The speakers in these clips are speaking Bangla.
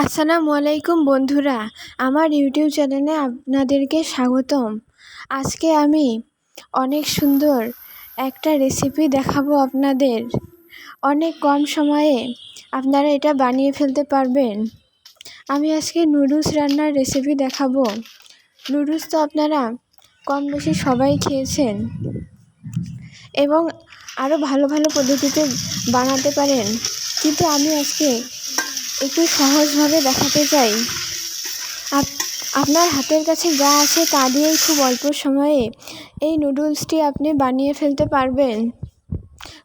আসসালামু আলাইকুম বন্ধুরা, আমার ইউটিউব চ্যানেলে আপনাদেরকে স্বাগতম। আজকে আমি অনেক সুন্দর একটা রেসিপি দেখাবো আপনাদের। অনেক কম সময়ে আপনারা এটা বানিয়ে ফেলতে পারবেন। আমি আজকে নুডলস রান্নার রেসিপি দেখাবো। নুডলস তো আপনারা কম বেশি সবাই খেয়েছেন এবং আরও ভালো ভালো পদ্ধতিতে বানাতে পারেন। কিন্তু আমি আজকে একটু সহজভাবে দেখাতে চাই। আপনার হাতের কাছে যা আছে তা দিয়েই খুব অল্প সময়ে এই নুডলসটি আপনি বানিয়ে ফেলতে পারবেন।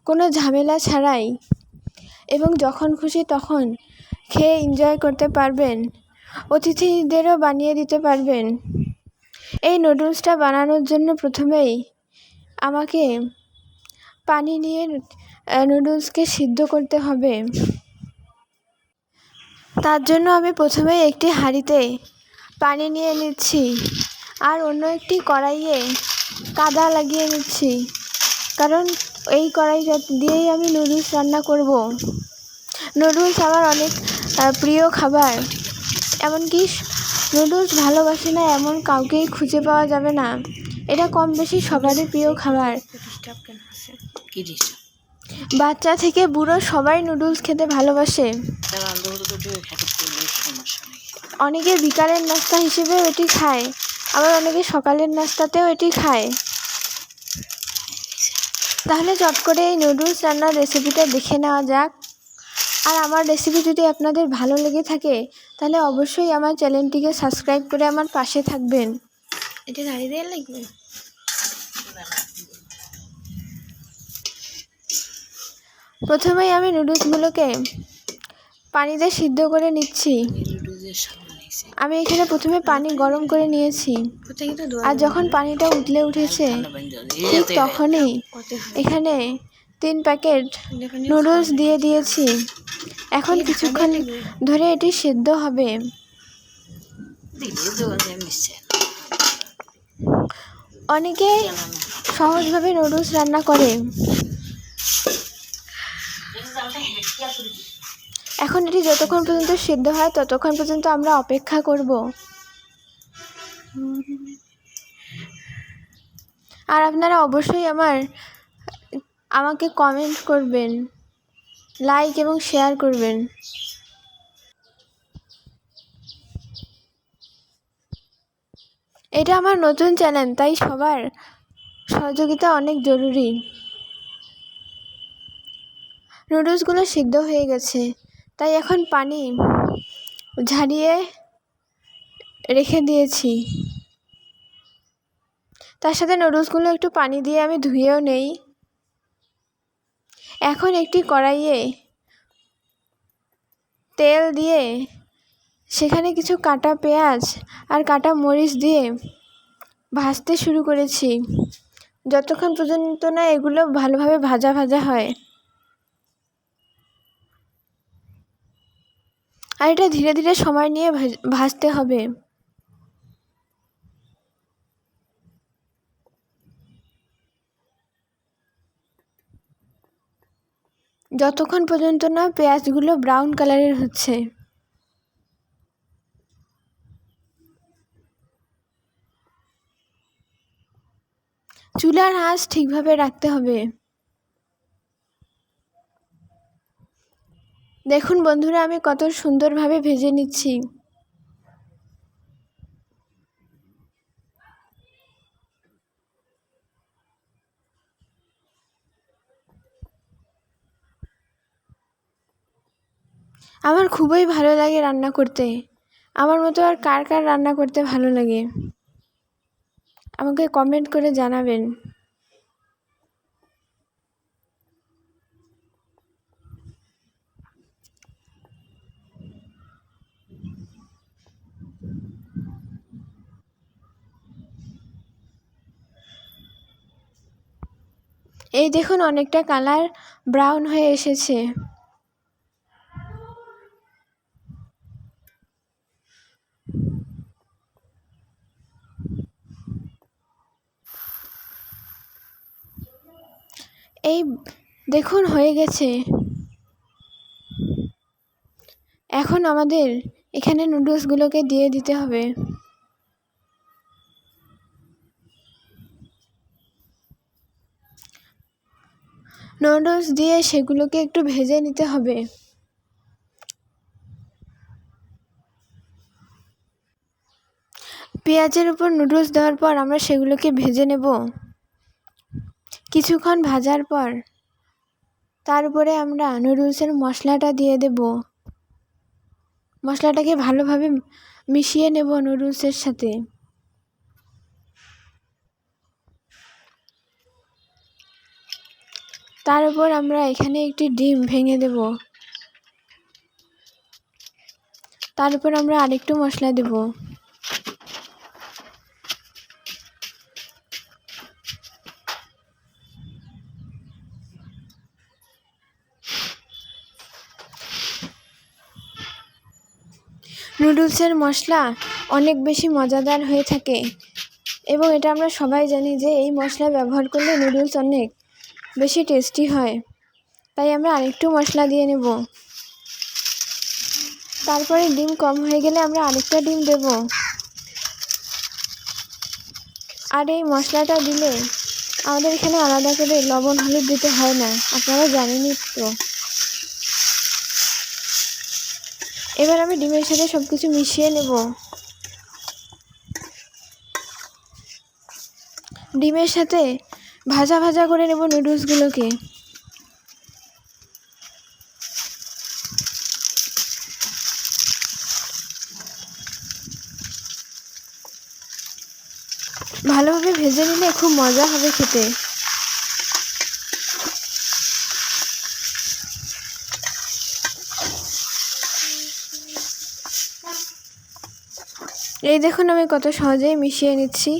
কোনো ঝামেলা ছাড়াই। এবং যখন খুশি তখন খেয়ে এনজয় করতে পারবেন। অতিথিদেরও বানিয়ে দিতে পারবেন। এই নুডলসটা বানানোর জন্য প্রথমেই আমাকে পানি নিয়ে নুডলসকে সিদ্ধ করতে হবে। তার জন্য আমি প্রথমে একটি হাঁড়িতে পানি নিয়ে নিচ্ছি আর অন্য একটি কড়াইয়ে কাদা লাগিয়ে নিচ্ছি। কারণ এই কড়াইটা দিয়েই আমি নুডলস রান্না করব। নুডলস আমার অনেক প্রিয় খাবার। এমনকি নুডলস ভালোবাসে না এমন কাউকেই খুঁজে পাওয়া যাবে না। এটা কম বেশি সবারই প্রিয় খাবার। বাচ্চা থেকে বুড়ো সবাই নুডলস খেতে ভালোবাসে। অনেকে বিকালের নাস্তা হিসেবেও এটি খায়, আবার অনেকে সকালের নাস্তাতেও এটি খায়। তাহলে চট করে এই নুডলস রান্নার রেসিপিটা দেখে নেওয়া যাক। আর আমার রেসিপি যদি আপনাদের ভালো লেগে থাকে, তাহলে অবশ্যই আমার চ্যানেলটিকে সাবস্ক্রাইব করে আমার পাশে থাকবেন। এটা দাঁড়িয়ে দেওয়া লাগবে প্রথমেই আমি নুডলসগুলোকে পানিতে সিদ্ধ করে নিচ্ছি। আমি এখানে প্রথমে পানি গরম করে নিয়েছি। আর যখন পানিটা উতলে উঠেছে, ঠিক তখনই এখানে তিন প্যাকেট নুডলস দিয়ে দিয়েছি। এখন কিছুক্ষণ ধরে এটি সেদ্ধ হবে। অনেকে সহজভাবে নুডলস রান্না করে। এখন এটি যতক্ষণ পর্যন্ত সিদ্ধ হয়, ততক্ষণ পর্যন্ত আমরা অপেক্ষা করব। আর আপনারা অবশ্যই আমার, আমাকে কমেন্ট করবেন লাইক এবং শেয়ার করবেন। এটা আমার নতুন চ্যানেল তাই সবার সহযোগিতা অনেক জরুরি। নুডলসগুলো সিদ্ধ হয়ে গেছে। তাই এখন পানি ঝারিয়ে রেখে দিয়েছি। তার সাথে নুডলসগুলো একটু পানি দিয়ে আমি ধুয়েও নেই। এখন একটি কড়াইয়ে তেল দিয়ে সেখানে কিছু কাটা পেঁয়াজ আর কাটা মরিচ দিয়ে ভাজতে শুরু করেছি। যতক্ষণ পর্যন্ত না এগুলো ভালোভাবে ভাজা ভাজা হয়। আর এটা ধীরে ধীরে সময় নিয়ে ভাজতে হবে। যতক্ষণ পর্যন্ত না পেঁয়াজগুলো ব্রাউন কালারের হচ্ছে। চুলার আঁচ ঠিকভাবে রাখতে হবে। দেখুন বন্ধুরা, আমি কত সুন্দরভাবে ভেজে নিচ্ছি। আমার খুবই ভালো লাগে রান্না করতে। আমার মতো আর কার কার রান্না করতে ভালো লাগে? আমাকে কমেন্ট করে জানাবেন। এই দেখুন অনেকটা কালার ব্রাউন হয়ে এসেছে। এই দেখুন হয়ে গেছে। এখন আমাদের এখানে নুডলসগুলোকে দিয়ে দিতে হবে। নুডলস দিয়ে সেগুলোকে একটু ভেজে নিতে হবে। পেঁয়াজের উপর নুডলস দেওয়ার পর আমরা সেগুলোকে ভেজে নেব। কিছুক্ষণ ভাজার পর তারপরে আমরা নুডলসের মশলাটা দিয়ে দেব। মশলাটাকে ভালোভাবে মিশিয়ে নেব নুডলসের সাথে। তার উপর আমরা এখানে একটি ডিম ভেঙে দেব। তার উপর আমরা আরেকটু মশলা দেব। নুডলসের মশলা অনেক বেশি মজাদার হয়ে থাকে এবং এটা আমরা সবাই জানি যে এই মশলা ব্যবহার করলে নুডলস অনেক বেশি টেস্টি হয়। তাই আমরা আরেকটু মশলা দিয়ে নেব। তারপরে ডিম কম হয়ে গেলে আমরা আরেকটা ডিম দেব। আর এই মশলাটা দিলে আমাদের এখানে আলাদা করে লবণ, হলুদ দিতে হয় না। আপনারা জানেনই তো। এবার আমি ডিমের সাথে সব কিছু মিশিয়ে নেব। ডিমের সাথে ভাজা ভাজা করে নেব নুডলসগুলোকে। ভালোভাবে ভেজে নিলে খুব মজা হবে খেতে। এই দেখুন আমি কত সহজেই মিশিয়ে নিচ্ছি।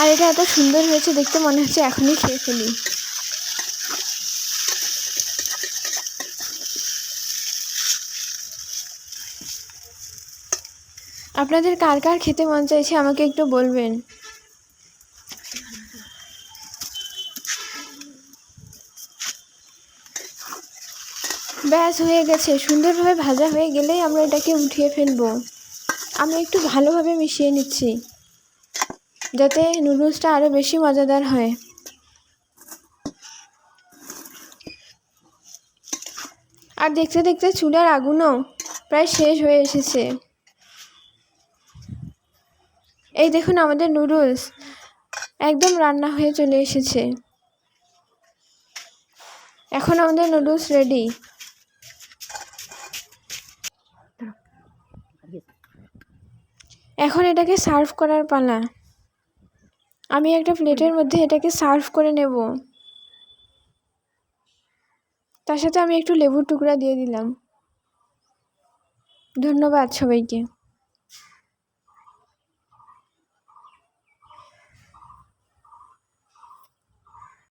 আর এটা এত সুন্দর হয়েছে, দেখতে মনে হচ্ছে এখনই খেয়ে ফেলি। আপনাদের কার কার খেতে মন চাইছে, আমাকে একটু বলবেন। ব্যাস, হয়ে গেছে। সুন্দরভাবে ভাজা হয়ে গেলেই আমরা এটাকে উঠিয়ে ফেলব। আমি একটু ভালোভাবে মিশিয়ে নিচ্ছি। যাতে নুডলসটা আরও বেশি মজাদার হয়। আর দেখতে দেখতে চুলার আগুনও প্রায় শেষ হয়ে এসেছে। এই দেখুন আমাদের নুডলস, একদম রান্না হয়ে চলে এসেছে। এখন আমাদের নুডলস রেডি। এখন এটাকে সার্ভ করার পালা। আমি একটা প্লেটের মধ্যে এটাকে সার্ভ করে নেব। তার সাথে আমি একটু লেবুর টুকরা দিয়ে দিলাম। ধন্যবাদ সবাইকে।